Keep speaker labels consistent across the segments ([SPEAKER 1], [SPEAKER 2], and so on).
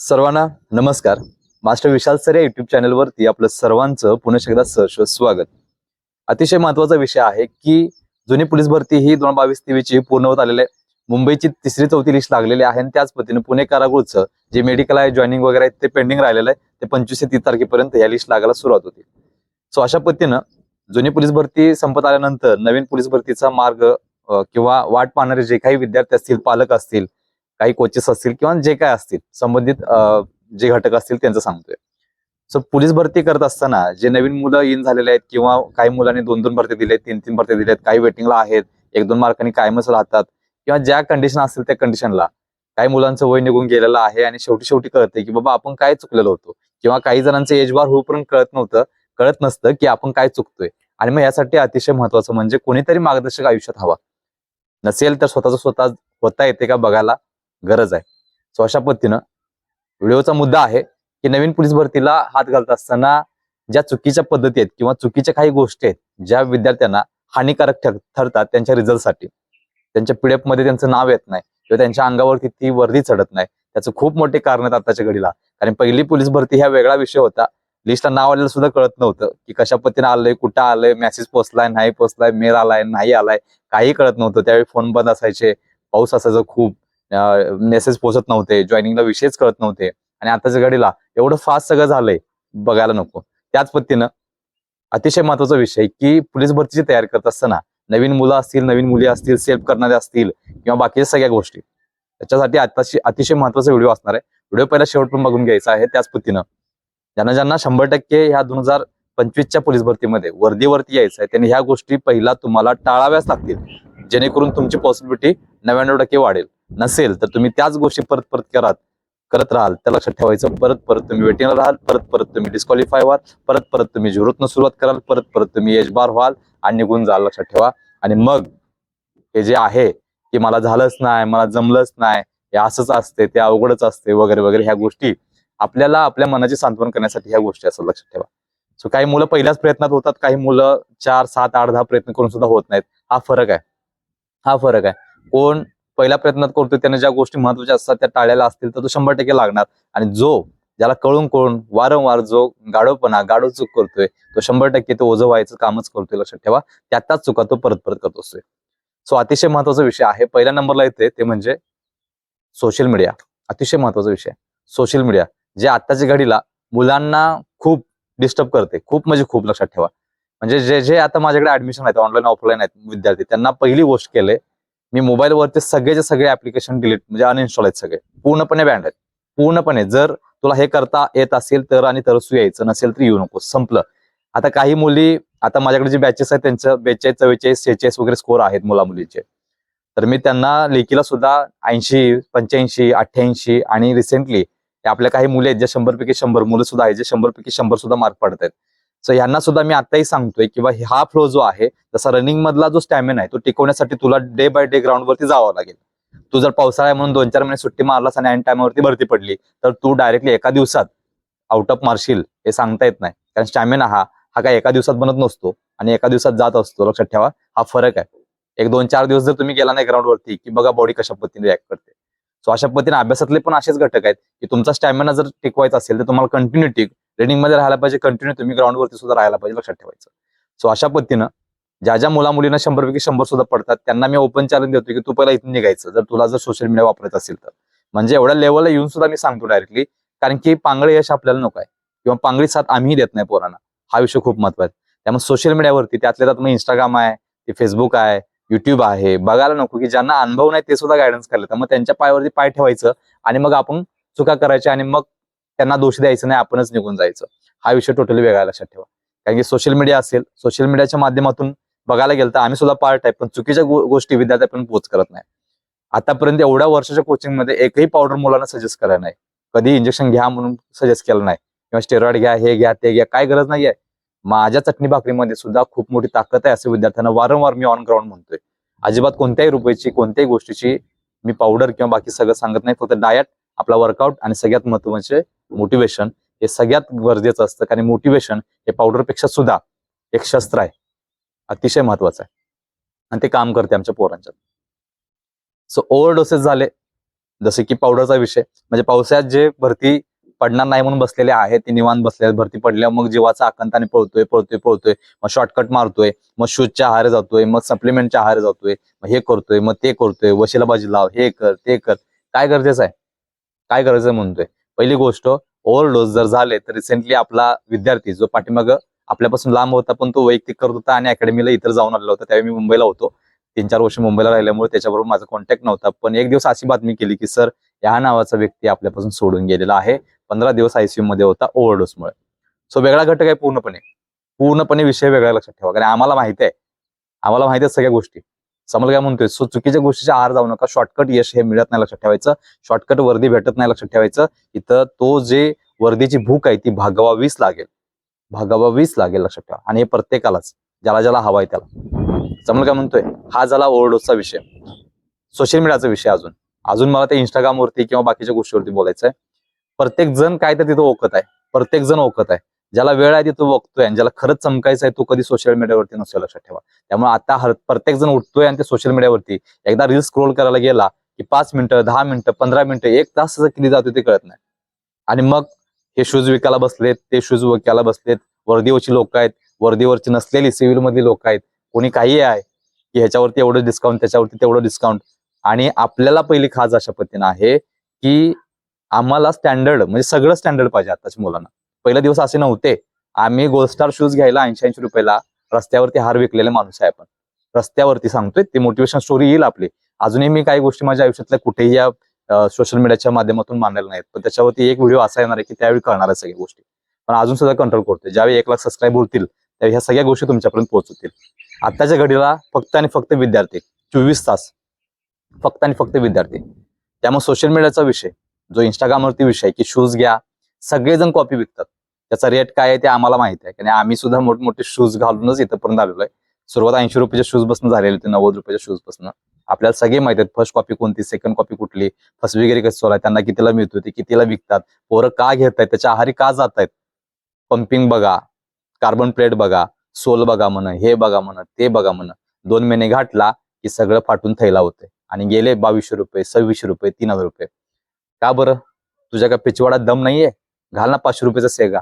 [SPEAKER 1] सर्वांना नमस्कार. Master Vishal sir या युट्यूब चॅनलवरती आपलं सर्वांचं पुन्हा एकदा सहर्ष स्वागत. अतिशय महत्त्वाचा विषय आहे की जुनी पोलीस भरती ही दोन बावीस तेवीसची पूर्ण होत आलेली आहे. मुंबईची तिसरी चौथी लिस्ट लागलेली आहे आणि त्याच पद्धतीने पुणे कारागृहचं जे मेडिकल आहे जॉईनिंग वगैरे आहे ते पेंडिंग राहिलेलं आहे. ते पंचवीस ते तीस तारखेपर्यंत या लिस्ट लागायला सुरुवात होती. सो अशा पद्धतीनं जुनी पोलीस भरती संपत आल्यानंतर नवीन पोलीस भरतीचा मार्ग किंवा वाट पाहणारे जे काही विद्यार्थी असतील पालक असतील काही कोचेस असतील किंवा जे काय असतील संबंधित जे घटक असतील त्यांचं सांगतोय. सो पोलीस भरती करत असताना जे नवीन मुलं इन झालेले आहेत किंवा काही मुलांनी दोन दोन भरती दिलेत तीन तीन भरती आहेत काही वेटिंगला आहेत एक दोन मार्कांनी कायमच राहतात किंवा ज्या कंडिशन असतील त्या कंडिशनला काही मुलांचं वय निघून गेलेलं आहे आणि शेवटी शेवटी कळते की बाबा आपण काय चुकलेलो होतो किंवा काही जणांचं एज होऊपर्यंत होईपर्यंत कळत नव्हतं कळत नसतं की आपण काय चुकतोय. आणि मग यासाठी अतिशय महत्वाचं म्हणजे कोणीतरी मार्गदर्शक आयुष्यात हवा. नसेल तर स्वतःच स्वतः होता येते का बघायला? गरज आहे. सो अशा पद्धतीनं व्हिडिओचा मुद्दा आहे की नवीन पोलीस भरतीला हात घालत असताना ज्या चुकीच्या पद्धती आहेत किंवा चुकीच्या काही गोष्टी आहेत ज्या विद्यार्थ्यांना हानिकारक ठर- ठरतात त्यांच्या रिझल्टसाठी त्यांच्या पीडीएफमध्ये त्यांचं नाव येत नाही किंवा त्यांच्या अंगावरती ती वर्दी चढत नाही त्याचं खूप मोठे कारण आहेत आताच्या घडीला. कारण पहिली पोलीस भरती हा वेगळा विषय होता. लिस्टला नाव आलेलं सुद्धा कळत नव्हतं की कशा पद्धतीने आलंय कुठं आलंय मेसेज पोचलाय नाही पोचलाय मेल आलाय नाही आलाय काही कळत नव्हतं. त्यावेळी फोन बंद असायचे पाऊस असायचं खूप. मेसेज पोहोचत नव्हते जॉईनिंगला विषयच कळत नव्हते. आणि आताच्या घडीला एवढं फास्ट सगळं झालंय बघायला नको. त्याच पद्धतीनं अतिशय महत्त्वाचा विषय की पोलीस भरतीची तयारी करत असताना नवीन मुलं असतील नवीन मुली असतील सेल्फ करणारे असतील किंवा बाकीच्या सगळ्या गोष्टी त्याच्यासाठी आताशी अतिशय महत्त्वाचा व्हिडिओ असणार आहे. व्हिडिओ पहिला शेवटून बघून घ्यायचा आहे त्याच पद्धतीनं. ज्यांना ज्यांना शंभर टक्के ह्या दोन हजार पंचवीसच्या पोलीस भरतीमध्ये वर्दीवरती यायचं आहे त्यांनी ह्या गोष्टी पहिला तुम्हाला टाळाव्याच लागतील. जेणेकरून तुमची पॉसिबिलिटी नव्याण्णव टक्के वाढेल. नसेल तर तुम्ही त्याच गोष्टी परत परत करत करत राहाल. त्या लक्षात ठेवायचं परत परत तुम्ही वेटिंगला राहाल परत परत तुम्ही डिस्क्वालिफाय व्हाल परत परत तुम्ही झिरोतनं सुरुवात कराल परत परत तुम्ही एज बार व्हाल आणि निघून जाल लक्षात ठेवा. आणि मग हे जे आहे की मला झालंच नाही मला जमलंच नाही हे असंच असते ते अवघडच असते वगैरे वगैरे ह्या गोष्टी आपल्याला आपल्या मनाची सांत्वन करण्यासाठी ह्या गोष्टी असं लक्षात ठेवा. सो काही मुलं पहिल्याच प्रयत्नात होतात काही मुलं चार सात आठ दहा प्रयत्न करून सुद्धा होत नाहीत. हा फरक आहे. हा फरक आहे. कोण पहिल्या प्रयत्नात करतोय त्याने ज्या गोष्टी महत्त्वाच्या असतात त्या टाळायला असतील तर तो शंभर टक्के लागणार. आणि जो ज्याला कळून कळून वारंवार जो गाडोपणा गाडो चूक करतोय तो शंभर टक्के तो ओझं व्हायचं कामच करतोय लक्षात ठेवा. त्यातच चुका तो परत परत करत असतोय. सो अतिशय महत्त्वाचा विषय आहे. पहिल्या नंबरला येते ते म्हणजे सोशल मीडिया अतिशय महत्त्वाचा विषय. सोशल मीडिया जे आत्ताच्या घडीला मुलांना खूप डिस्टर्ब करते. खूप म्हणजे खूप लक्षात ठेवा. म्हणजे जे जे आता माझ्याकडे ऍडमिशन आहेत ऑनलाईन ऑफलाईन आहेत विद्यार्थी त्यांना पहिली गोष्ट केले मी मोबाईलवरती सगळेचे सगळे ऍप्लिकेशन डिलीट म्हणजे अनइन्स्टॉल आहेत सगळे. पूर्णपणे बँड आहेत. पूर्णपणे जर तुला हे करता येत असेल तर आणि तरसू यायचं नसेल तर येऊ नको संपलं. आता काही मुली आता माझ्याकडे जे बॅचेस आहेत त्यांचं बेचाळीस चव्वेचाळीस सेहेचाळीस वगैरे स्कोर आहेत मुला मुलीचे तर मी त्यांना लेखीला सुद्धा ऐंशी पंच्याऐंशी अठ्ठ्याऐंशी आणि रिसेंटली आपल्या काही मुली आहेत जे शंभर पैकी शंभर मुलं सुद्धा आहेत जे शंभर पैकी शंभर सुद्धा मार्क पडत आहेत सो यांना सुद्धा मी आताही सांगतोय किंवा हा फ्लो जो आहे जसा रनिंग मधला जो स्टॅमिना आहे तो टिकवण्यासाठी तुला डे बाय डे ग्राउंड वरती जावं लागेल. तू जर पावसाळ्या म्हणून दोन चार महिने सुट्टी मारलास आणि ऐन टायमावरती भरती पडली तर तू डायरेक्टली एका दिवसात आउट ऑफ मारशील हे सांगता येत नाही. कारण स्टॅमिना हा हा काय एका दिवसात बनत नसतो आणि एका दिवसात जात असतो. लक्षात ठेवा हा फरक आहे. एक दोन चार दिवस जर तुम्ही गेला नाही ग्राउंड वरती की बघा बॉडी कशा पद्धतीने रिॲक्ट करते. सो अशा पद्धतीने अभ्यासातले पण असेच घटक आहेत की तुमचा स्टॅमिना जर टिकवायचा असेल तर तुम्हाला कंटिन्युटी ट्रेनिंगमध्ये राहायला पाहिजे कंटिन्यू तुम्ही ग्राउंड वरती सुद्धा राहायला पाहिजे लक्षात ठेवायचं. सो अशा पद्धतीनं ज्या ज्या मुला मुलींना शंभर पैकी शंभर सुद्धा पडतात त्यांना मी ओपन चॅलेंज देतो की तू पहिला इथून निघायचं. जर तुला जर सोशल मीडिया वापरायचं असेल तर. म्हणजे एवढ्या लेवलला येऊन सुद्धा मी सांगतो डायरेक्टली कारण की पांगळे यश आपल्याला नको आहे. किंवा पांगळी साथ आम्ही देत नाही पोरांना. हा विषय खूप महत्त्वाचा आहे. त्यामुळे सोशल मीडियावरती त्यातल्या त्यात मग इंस्टाग्राम आहे ते फेसबुक आहे युट्यूब आहे. बघायला नको की ज्यांना अनुभव नाही ते सुद्धा गायडन्स करले तर मग त्यांच्या पायावरती पाय ठेवायचं आणि मग आपण चुका करायच्या आणि मग त्यांना दोष द्यायचं नाही आपणच निघून जायचं. हा विषय टोटली वेगळा लक्षात ठेवा. कारण की सोशल मीडिया असेल सोशल मीडियाच्या माध्यमातून बघायला गेलं तर आम्ही सुद्धा पार्ट आहे पण चुकीच्या गोष्टी विद्यार्थ्यापर्यंत पोच करत नाही. आतापर्यंत एवढ्या वर्षाच्या कोचिंगमध्ये एकही पावडर मुलांना सजेस्ट करायला नाही. कधी इंजेक्शन घ्या म्हणून सजेस्ट केलं नाही. किंवा स्टेरॉइड घ्या हे घ्या ते घ्या काय गरज नाहीये. माझ्या चटणी भाकरीमध्ये सुद्धा खूप मोठी ताकद आहे असे विद्यार्थ्यांना वारंवार मी ऑन ग्राउंड म्हणतोय. अजिबात कोणत्याही रुपयाची कोणत्याही गोष्टीची मी पावडर किंवा बाकी सगळं सांगत नाही फक्त डायट आपला वर्कआउट आणि सगळ्यात महत्त्वाचे मोटिवेशन हे सगळ्यात गरजेचं असतं. कारण मोटिवेशन हे पावडरपेक्षा सुद्धा एक शस्त्र आहे. अतिशय महत्वाचं आहे. आणि ते काम करते आमच्या पोरांच्यात. सो ओव्हर डोसेस झाले. जसे की पावडरचा विषय. म्हणजे पावसाळ्यात जे भरती पडणार नाही म्हणून बसलेले आहेत ते निवांत बसले भरती पडल्या मग जीवाचा आकांताने पळतोय पळतोय पळतोय. मग शॉर्टकट मारतोय. मग शूजच्या आहार जातोय. मग सप्लिमेंटच्या आहार जातोय. मग हे करतोय मग ते करतोय. वशिला बाजी लाव हे कर ते कर. काय गरजेचं आहे? काय गरजेचं म्हणतोय? पहिली गोष्ट ओव्हरडोस जर झाले तर रिसेंटली आपला विद्यार्थी जो पाठीमाग आपल्यापासून लांब होता पण तो वैयक्तिक करत होता आणि अकॅडमीला इतर जाऊन आलेला होता त्यावेळी मी मुंबईला होतो. तीन चार वर्ष मुंबईला राहिल्यामुळे त्याच्याबरोबर माझा कॉन्टॅक्ट नव्हता. पण एक दिवस अशी बातमी केली की सर या नावाचा व्यक्ती आपल्यापासून सोडून गेलेला आहे. पंधरा दिवस आयसीयू मध्ये होता ओव्हरडोसमुळे सो वेगळा घटक आहे पूर्णपणे. पूर्णपणे विषय वेगळा लक्षात ठेवा. कारण आम्हाला माहिती आहे. आम्हाला माहिती आहे सगळ्या गोष्टी. समोर काय म्हणतोय. सो चुकीच्या गोष्टीच्या आहार जाऊ नका. शॉर्टकट यश हे मिळत नाही लक्षात ठेवायचं. शॉर्टकट वर्दी भेटत नाही लक्षात ठेवायचं. इथं तो जे वर्दीची भूक आहे ती भागवावीच लागेल. भागवावीच लागेल लक्षात ठेवा. आणि हे प्रत्येकालाच. ज्याला ज्याला हवाय त्याला. समोर काय म्हणतोय. हा झाला ओव्हरडोसचा विषय. सोशल मीडियाचा विषय अजून. अजून मला ते इंस्टाग्रामवरती किंवा बाकीच्या गोष्टीवरती बोलायचं आहे प्रत्येक जण काय तर तिथं ओकत आहे. प्रत्येक जण ओकत आहे. ज्याला वेळ आहे तिथं बघतोय आणि ज्याला खरंच चमकायचं आहे तो कधी सोशल मीडियावरती नसेल लक्षात ठेवा. त्यामुळे आता हर प्रत्येक जण उठतोय आणि ते सोशल मीडियावरती एकदा रील स्क्रोल करायला गेला की पाच मिनिटं दहा मिनिटं पंधरा मिनिटं एक तास केली किती जातो ते कळत नाही. आणि मग हे शूज विकायला बसलेत ते शूज विकायला बसलेत. वर्दीवरची लोक आहेत वर्दीवरची नसलेली सिव्हिल मधली लोक आहेत. कोणी काही आहे की ह्याच्यावरती एवढं डिस्काउंट त्याच्यावरती तेवढं डिस्काउंट आणि आपल्याला पहिली खास अशा पद्धतीनं आहे की आम्हाला स्टँडर्ड म्हणजे सगळं स्टँडर्ड पाहिजे आताच्या मुलांना. पहिला दिवस असे नव्हते. आम्ही गोल्डस्टार शूज घ्यायला ऐंशी ऐंशी रुपयाला रस्त्यावरती हार विकलेले माणूस आहे आपण. रस्त्यावरती सांगतोय ती मोटिवेशन स्टोरी येईल आपली. अजूनही मी काही गोष्टी माझ्या आयुष्यातल्या कुठेही या सोशल मीडियाच्या माध्यमातून मांडलेल्या नाहीत. पण त्याच्यावरती एक व्हिडिओ असा येणार आहे की त्यावेळी कळणार आहे सगळ्या गोष्टी. पण अजून सुद्धा कंट्रोल करतोय. ज्यावेळी एक लाख सबस्क्राईब होतील त्यावेळी ह्या सगळ्या गोष्टी तुमच्यापर्यंत पोहोचतील. आताच्या घडीला फक्त आणि फक्त विद्यार्थी चोवीस तास फक्त आणि फक्त विद्यार्थी. त्यामुळे सोशल मीडियाचा विषय जो इंस्टाग्रामवरती विषय की शूज घ्या सगळेजण कॉपी विकतात. त्याचा रेट काय आहे ते आम्हाला माहिती आहे. कारण आम्ही सुद्धा मोठमोठे शूज घालूनच इथंपर्यंत आलेलो आहे. सुरुवात ऐंशी रुपयाच्या शूजपासून झालेले होते नव्वद रुपयाच्या शूजपासून. आपल्याला सगळे माहिती आहेत फर्स्ट कॉपी कोणती सेकंड कॉपी कुठली फर्स्ट वगैरे कसं चालू आहे त्यांना कितीला मिळतो ते कितीला विकतात पोरं का घेत आहेत त्याच्या आहारी का जात आहेत पंपिंग बघा कार्बन प्लेट बघा सोल बघा म्हण हे बघा म्हण ते बघा म्हण. दोन महिने घाटला की सगळं फाटून थैला होते आणि गेले बावीसशे रुपये सव्वीसशे रुपये तीन हजार रुपये. का बरं? तुझ्या का पिचवाडा दम नाहीये? घाल ना पाचशे रुपयाचा सेगा.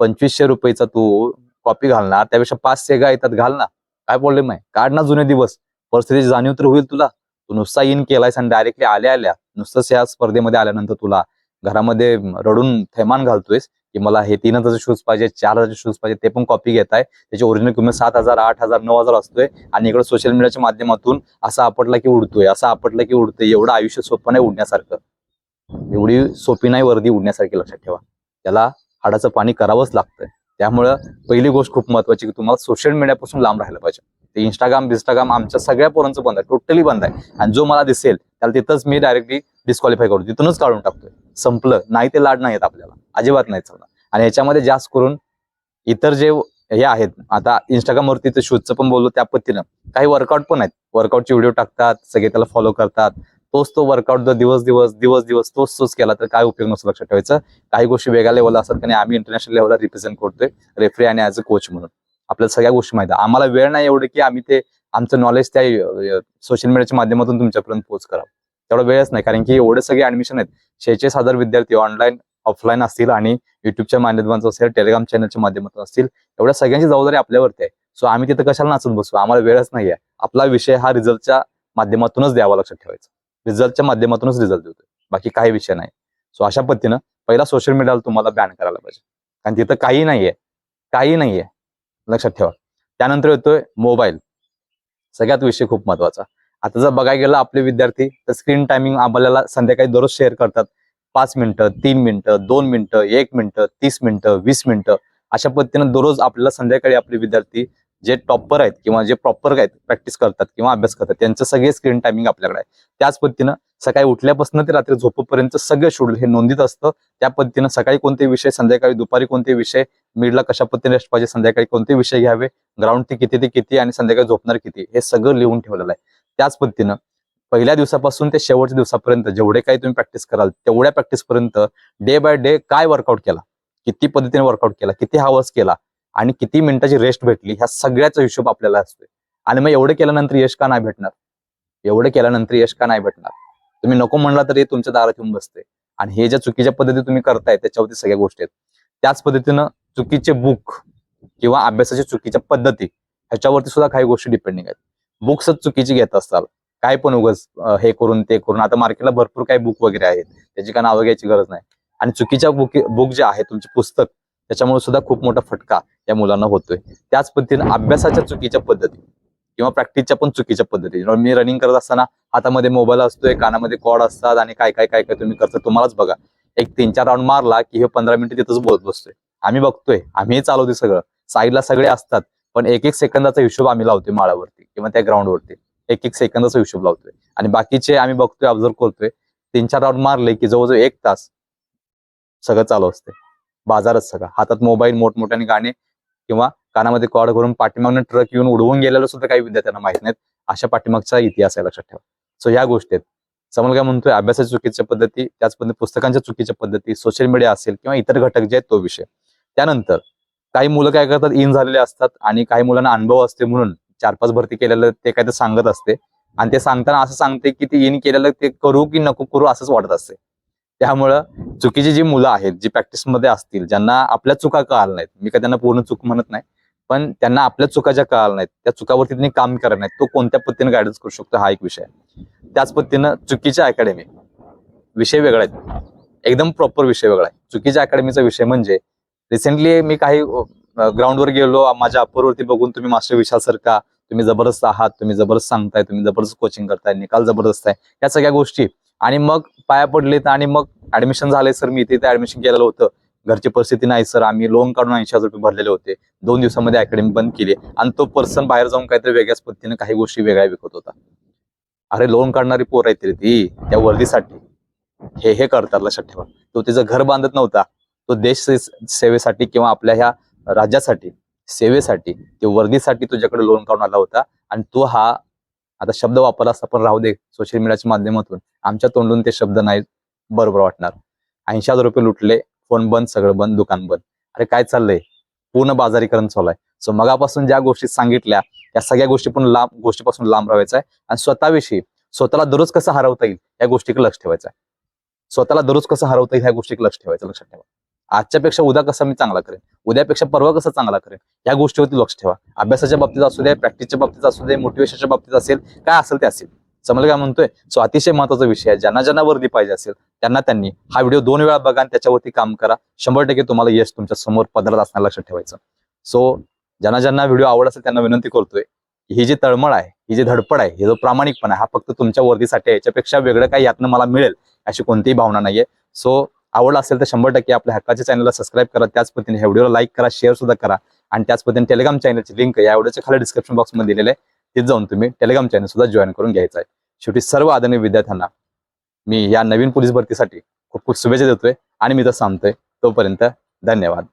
[SPEAKER 1] पंचवीसशे रुपयाचा तू कॉपी घालणार त्यापेक्षा पाच सेगा येतात घाल ना. काय प्रॉब्लेम आहे? काढ ना जुने दिवस. परिस्थितीची जाणीव तर होईल तुला. तू नुसता इन केलायस आणि डायरेक्टली आल्या आल्या नुसतंच या स्पर्धेमध्ये आल्यानंतर तुला घरामध्ये रडून थैमान घालतोयस की मला हे तीन हजारचे शूज पाहिजे चार हजारचे शूज पाहिजे ते पण कॉपी घेताय. त्याची ओरिजिनल किंमत सात हजार आठ हजार नऊ हजार असतोय. आणि इकडे सोशल मीडियाच्या माध्यमातून असं आपटला की उडतोय असं आपटला की उडतोय. एवढं आयुष्य सोपं नाही उडण्यासारखं. एवढी सोपी नाही वर्दी उडण्यासारखी लक्षात ठेवा. त्याला हाडाचं पाणी करावंच लागतंय. त्यामुळं पहिली गोष्ट खूप महत्वाची की तुम्हाला सोशल मीडियापासून लांब राहिलं पाहिजे. ते इंस्टाग्राम बिस्टाग्राम आमच्या सगळ्या पोरांचं बंद आहे टोटली बंद आहे. आणि जो मला दिसेल त्याला तिथंच मी डायरेक्टली डिस्क्वालिफाय करतो तिथूनच काढून टाकतोय. संपलं. नाही ते लाड नाही येत आपल्याला. अजिबात नाही चालणार. आणि याच्यामध्ये जास्त करून इतर जे हे आहेत आता इंस्टाग्रामवरती ते शूजचं पण बोललो त्या पद्धतीनं काही वर्कआउट पण आहेत. वर्कआउटचे व्हिडिओ टाकतात सगळे त्याला फॉलो करतात. तोच तो वर्कआउट जर दिवस दिवस दिवस दिवस तोच तोच केला तर काय उपयोग नसतो लक्षात ठेवायचं. काही गोष्टी वेगळ्या लेवलला असतात आणि आम्ही इंटरनॅशनल लेवलला रिप्रेझेंट करतोय रेफरी आणि ऍज अ कोच म्हणून. आपल्याला सगळ्या गोष्टी माहिती आम्हाला वेळ नाही एवढं की आम्ही ते आमचं नॉलेज त्या सोशल मीडियाच्या माध्यमातून तुमच्यापर्यंत पोहोच करावं. तेवढा वेळच नाही कारण की एवढे सगळे ऍडमिशन आहेत. शेहेचाळीस हजार विद्यार्थी ऑनलाईन ऑफलाईन असतील आणि युट्यूबच्या माध्यमातून असेल टेलिग्राम चॅनलच्या माध्यमातून असतील एवढ्या सगळ्यांची जबाबदारी आपल्यावरती आहे. सो आम्ही तिथं कशाला नाचत बसू? आम्हाला वेळच नाही आहे आपला विषय हा रिझल्टच्या माध्यमातूनच द्यावा लक्षात ठेवायचा. रिझल्टच्या माध्यमातूनच रिझल्ट देतोय. बाकी काही विषय नाही. सो अशा पद्धतीनं पहिला सोशल मीडियाला तुम्हाला बॅन करायला पाहिजे. कारण तिथं काही नाहीये. काही नाहीये. लक्षात ठेवा. त्यानंतर येतोय मोबाईल सगळ्यात विषय खूप महत्त्वाचा. आता जर बघायला गेलं आपले विद्यार्थी तर स्क्रीन टायमिंग आपल्याला संध्याकाळी दररोज शेअर करतात. पाच मिनिटं तीन मिनिटं दोन मिनिटं एक मिनिटं तीस मिनिटं वीस मिनिटं. अशा पद्धतीनं दररोज आपल्याला संध्याकाळी आपले विद्यार्थी जे टॉपर आहेत किंवा जे प्रॉपर आहेत प्रॅक्टिस करतात किंवा अभ्यास करतात त्यांचं सगळे स्क्रीन टायमिंग आपल्याकडे आहे. त्याच पद्धतीनं सकाळी उठल्यापासून ते रात्री झोपपर्यंत सगळं शेड्यूल हे नोंदीत असतं. त्या पद्धतीनं सकाळी कोणते विषय संध्याकाळी दुपारी कोणते विषय मिडला कशा पद्धतीने रेस्ट पाहिजे संध्याकाळी कोणते विषय घ्यावे ग्राउंड ते किती ते किती आणि संध्याकाळी झोपणार किती हे सगळं लिहून ठेवलेलं आहे. त्याच पद्धतीनं पहिल्या दिवसापासून ते शेवटच्या दिवसापर्यंत जेवढे काही तुम्ही प्रॅक्टिस कराल तेवढ्या प्रॅक्टिसपर्यंत डे बाय डे काय वर्कआउट केला किती पद्धतीने वर्कआउट केला किती हावर्स केला आणि किती मिनिटाची रेस्ट भेटली ह्या सगळ्याचा हिशोब आपल्याला असतोय. आणि मग एवढं केल्यानंतर यश का नाही भेटणार? एवढं केल्यानंतर यश का नाही भेटणार? तुम्ही नको म्हणला तरी तुमच्या दारात येऊन बसते. आणि हे ज्या चुकीच्या पद्धती तुम्ही करताय त्याच्यावरती सगळ्या गोष्टी आहेत. त्याच पद्धतीनं चुकीचे बुक किंवा अभ्यासाच्या चुकीच्या पद्धती ह्याच्यावरती सुद्धा काही गोष्टी डिपेंडिंग आहेत. बुक्सच चुकीची घेत असताल काय पण उगच हे करून ते करून. आता मार्केटला भरपूर काही बुक वगैरे आहेत. त्याची काय नावं घ्यायची गरज नाही. आणि चुकीच्या बुक बुक जे आहे तुमचे पुस्तक त्याच्यामुळे सुद्धा खूप मोठा फटका या मुलांना होतोय. त्याच पद्धतीने अभ्यासाच्या चुकीच्या पद्धती किंवा प्रॅक्टिसच्या पण चुकीच्या पद्धती. जेव्हा मी रनिंग करत असताना हातामध्ये मोबाईल असतोय कानामध्ये कॉड असतात आणि काय काय काय काय तुम्ही करता तुम्हालाच बघा. एक तीन चार राऊंड मारला की हे पंधरा मिनिटं तिथंच बोलत बसतोय. आम्ही बघतोय आम्ही चालवतोय सगळं. साईडला सगळे असतात पण एक एक सेकंदाचा हिशोब आम्ही लावतोय माळावरती किंवा त्या ग्राउंडवरती एक एक सेकंदाचा हिशोब लावतोय. आणि बाकीचे आम्ही बघतोय ऑब्झर्व करतोय. तीन चार राऊंड मारले की जवळजवळ एक तास सगळं चालू असते बाजारच सगळं. हातात मोबाईल मोठमोठ्याने गाणे किंवा कानामध्ये कॉड करून पाठीमागनं ट्रक येऊन उडवून गेलेलं सुद्धा काही विद्यार्थ्यांना माहीत नाहीत. अशा पाठीमागचा इतिहास आहे लक्षात ठेवा. सो ह्या गोष्टी आहेत. समोर काय म्हणतोय अभ्यासाच्या चुकीच्या पद्धती त्याच पद्धती पुस्तकांच्या चुकीच्या पद्धती सोशल मीडिया असेल किंवा इतर घटक जे आहेत तो विषय. त्यानंतर काही मुलं काय करतात इन झालेले असतात आणि काही मुलांना अनुभव असते म्हणून चार पाच भरती केलेलं ते काय ते सांगत असते. आणि ते सांगताना असं सांगते की ते इन केलेलं ते करू की नको करू असंच वाटत असते. त्यामुळं चुकीची जी मुलं आहेत जी प्रॅक्टिसमध्ये असतील ज्यांना आपल्या चुका कळाल नाहीत. मी काय त्यांना पूर्ण चूक म्हणत नाही पण त्यांना आपल्या चुका ज्या कळाल नाहीत त्या चुकावरती त्यांनी काम करत नाहीत तो कोणत्या पद्धतीने गायडन्स करू शकतो हा एक विषय आहे. त्याच पद्धतीनं चुकीच्या अकॅडमी विषय वेगळा आहेत. एकदम प्रॉपर विषय वेगळा आहे. चुकीच्या अकॅडमीचा विषय म्हणजे रिसेंटली मी काही ग्राउंडवर गेलो माझ्या अप्परवरती बघून तुम्ही मास्टर विशाल सर का तुम्ही जबरदस्त आहात तुम्ही जबरदस्त सांगताय तुम्ही जबरदस्त कोचिंग करताय निकाल जबरदस्त आहे या सगळ्या गोष्टी. आणि मग पाया पडलेत आणि मग ऍडमिशन झालंय सर मी इथे ऍडमिशन केलेलं होतं. घरची परिस्थिती नाही सर आम्ही लोन काढून ऐंशी हजार रुपये भरलेले होते. दोन दिवसामध्ये अकॅडमी बंद केली आणि तो पर्सन बाहेर जाऊन काहीतरी वेगळ्याच पद्धतीने काही गोष्टी वेगळ्या विकत होता. अरे लोन काढणारी पोर आहेत ती त्या वर्दीसाठी. हे हे करतात लक्षात ठेवा. तो तिचं घर बांधत नव्हता. तो देश सेवेसाठी किंवा आपल्या ह्या राज्यासाठी सेवेसाठी ते वर्दीसाठी तुझ्याकडे लोन काढून आला होता. आणि तो हा आता शब्द वापरला असता पण राहू दे सोशल मीडियाच्या माध्यमातून. आमच्या तोंडून ते शब्द नाही बरोबर वाटणार. ऐंशी हजार रुपये लुटले फोन बंद सगळं बंद दुकान बंद. अरे काय चाललंय? पूर्ण बाजारीकरण चालू आहे. सो मगापासून ज्या गोष्टी सांगितल्या त्या सगळ्या गोष्टी पण लांब गोष्टीपासून लांब राहायचं आहे. आणि स्वतःविषयी स्वतःला दररोज कसं हरवता येईल या गोष्टीकडे लक्ष ठेवायचं आहे. स्वतःला दररोज कसं हरवता येईल ह्या गोष्टीकडे लक्ष ठेवायचं लक्षात ठेवा. आजच्यापेक्षा उद्या कसा मी चांगला करेन? उद्यापेक्षा परवा कसं चांगला करेन? या गोष्टीवरती लक्ष ठेवा. अभ्यासाच्या बाबतीत असू दे प्रॅक्टिसच्या बाबतीत असू दे मोटिवेशनच्या बाबतीत असेल काय असेल ते असेल. समजलं काय म्हणतोय? सो अतिशय महत्त्वाचा विषय आहे. ज्यांना ज्यांना वर्दी पाहिजे असेल त्यांना त्यांनी हा व्हिडिओ दोन वेळा बघा आणि त्याच्यावरती काम करा. शंभर टक्के तुम्हाला यश तुमच्यासमोर पदरात असणार लक्षात ठेवायचं. सो ज्यांना ज्यांना व्हिडिओ आवड असेल त्यांना विनंती करतोय ही जी तळमळ आहे ही जी धडपड आहे हे जो प्रामाणिकपणा आहे हा फक्त तुमच्या वर्दीसाठी आहे. याच्यापेक्षा वेगळं काही यातनं मला मिळेल अशी कोणतीही भावना नाहीये. सो आवड असेल तर शंभर टक्के आपल्या हक्काच्या चॅनलला सबस्क्राईब करा. त्याच पद्धतीने ह्या व्हिडिओला लाईक करा शेअर सुद्धा करा. आणि त्याच पद्धतीने टेलिग्राम चॅनलची लिंक या व्हिडिओच्या खाली डिस्क्रिप्शन बॉक्समध्ये दिलेले आहे. तिथे जाऊन तुम्ही टेलिग्राम चॅनल सुद्धा जॉईन करून घ्यायचा आहे. शेवटी सर्व आदरणीय विद्यार्थ्यांना मी या नवीन पोलीस भरतीसाठी खूप खूप शुभेच्छा देतोय आणि मी तर सांगतोय तोपर्यंत धन्यवाद.